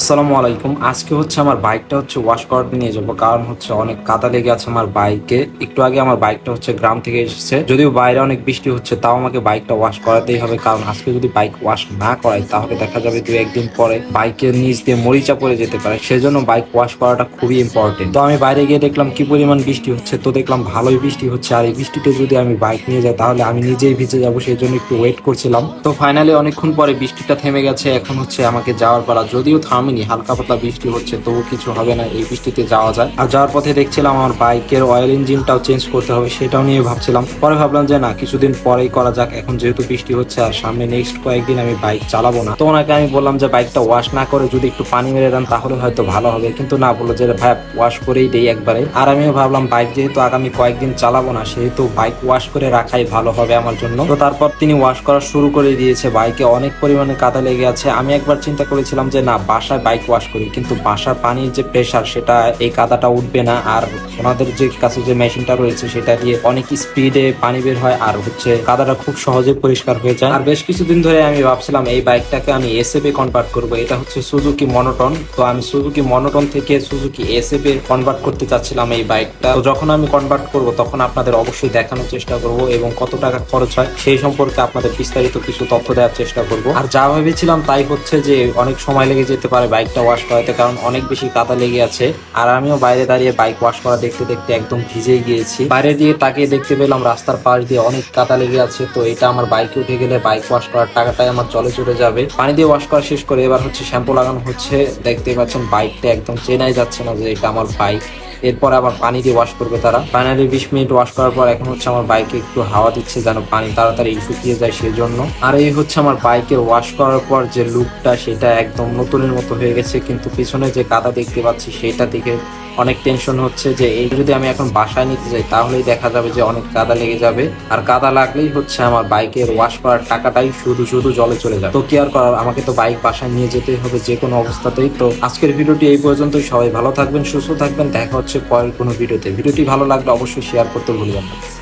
আসসালামু আলাইকুম। আজকে হচ্ছে আমার বাইকটা হচ্ছে ওয়াশ করাতে নিয়ে যাব, কারণ হচ্ছে অনেক কাদা লেগে আছে আমার বাইকে। একটু আগে আমার বাইকটা হচ্ছে গ্রাম থেকে এসেছে, যদিও বাইরে অনেক বৃষ্টি হচ্ছে, তাও আমাকে বাইকটা ওয়াশ করাতেই হবে, কারণ আজকে যদি বাইক ওয়াশ না করাই, তাহলে দেখা যাবে দু একদিন পরে বাইকের নিচ দিয়ে মরিচা পড়ে যেতে পারে। সেজন্য বাইক ওয়াশ করাটা খুবই ইম্পর্টেন্ট তো আমি বাইরে গিয়ে দেখলাম কি পরিমাণ বৃষ্টি হচ্ছে, তো দেখলাম ভালোই বৃষ্টি হচ্ছে, আর এই বৃষ্টিতে যদি আমি বাইক নিয়ে যাই, তাহলে আমি নিজেই ভিজে যাব সেই জন্য একটু ওয়েট করছিলাম। তো ফাইনালি অনেকক্ষণ পরে বৃষ্টিটা থেমে গেছে, এখন হচ্ছে আমাকে যাওয়ার পালা, যদিও থামেনি হালকা পাতলা বৃষ্টি হচ্ছে, তবু কিছু হবে না, এই বৃষ্টিতে যাওয়া যায়। আর যাওয়ার পথে দেখছিলাম আমার বাইকের অয়েল ইঞ্জিনটাও চেঞ্জ করতে হবে, সেটাও নিয়ে ভাবছিলাম। পরে ভাবলাম যে না, কিছুদিন পরেই করা যাক, এখন যেহেতু বৃষ্টি হচ্ছে আর সামনে নেক্সট কয়েকদিন আমি বাইক চালাবো না। তো ওনাকে আমি বললাম যে বাইকটা ওয়াশ না করে যদি একটু পানি মেরে দেন, তাহলে হয়তো ভালো হবে। কিন্তু না, বলল যে ভাই ওয়াশ করেই দেই একবারে। আর আমিও ভাবলাম বাইক যেহেতু আগামী কয়েকদিন চালাবো না, সেহেতু বাইক ওয়াশ করে রাখাই ভালো হবে আমার জন্য। তো তারপর তিনি ওয়াশ করা শুরু করে দিয়েছে। বাইকে অনেক পরিমাণে কাদা লেগে আছে। আমি একবার চিন্তা করেছিলাম যে না বাসায় বাইক ওয়াশ করি, কিন্তু বাসার পানির যে প্রেসার সেটা এই কাদাটা উঠবে না। আর ওনাদের যে কাছে যে মেশিনটা রয়েছে, সেটা দিয়ে অনেক স্পিডে পানি বের হয়, আর হচ্ছে কাদাটা খুব সহজে পরিষ্কার হয়ে যায়। আর বেশ কিছুদিন ধরে আমি ভাবছিলাম, এই বাইকটাকে আমি এসএফ এ কনভার্ট করব। এটা হচ্ছে সুজুকি মনোটন তো আমি সুজুকি মনোটন থেকে সুজুকি এসএফ এ কনভার্ট করতে চাচ্ছিলাম এই বাইকটা তো যখন আমি কনভার্ট করব, তখন আপনাদের অবশ্যই দেখানোর চেষ্টা করব এবং কত টাকা খরচ হয়, সেই সম্পর্কে আপনাদের বিস্তারিত কিছু তথ্য দেওয়ার চেষ্টা করব। আর যা ভেবেছিলাম, তাই হচ্ছে যে অনেক সময় লেগে যেতে পারে। বাইকটা ওয়াশ করাতে, কারণ অনেক বেশি কাদা লেগে আছে। আর আমিও বাইরে দাঁড়িয়ে বাইক ওয়াশ করা দেখতে দেখতে একদম ভিজেই গিয়েছি। বাইরে দিয়ে তাকিয়ে দেখতে পেলাম রাস্তার পাশ দিয়ে অনেক কাদা লেগে আছে, তো এটা আমার বাইকে উঠে গেলে বাইক ওয়াশ করার টাকাটাই আমার জলে চলে যাবে। পানি দিয়ে ওয়াশ করা শেষ করে এবার হচ্ছে শ্যাম্পু লাগানো হচ্ছে। দেখতে পাচ্ছেন বাইকটা একদম চেনাই যাচ্ছে না যে এটা আমার বাইক এরপর আবার পানি দিয়ে ওয়াশ করবে তারা। ফাইনালি বিশ মিনিট ওয়াশ করার পর এখন হচ্ছে আমার বাইকে একটু হাওয়া দিচ্ছে যেন পানি তাড়াতাড়ি শুকিয়ে যায় সেই জন্য আর এই হচ্ছে আমার বাইকের ওয়াশ করার পর যে লুকটা সেটা একদম নতুনের মতো হয়ে গেছে, কিন্তু পিছনে যে কাদা দেখতে পাচ্ছি, সেটা দেখে অনেক টেনশন হচ্ছে যে এই যদি আমি এখন বাসায় নিতে যাই, তাহলেই দেখা যাবে যে অনেক কাদা লেগে যাবে। আর কাদা লাগলেই হচ্ছে আমার বাইকের ওয়াশ করার টাকাটাই শুধু শুধু জলে চলে যাবে। তো কি আর করার? আমাকে তো বাইক বাসায় নিয়ে যেতে হবে যে কোনো অবস্থাতেই। তো আজকের ভিডিওটি এই পর্যন্তই। সবাই ভালো থাকবেন, সুস্থ থাকবেন। দেখা হচ্ছে পরের কোনো ভিডিওতে। ভিডিওটি ভালো লাগলে অবশ্যই শেয়ার করতে ভুলবেন না।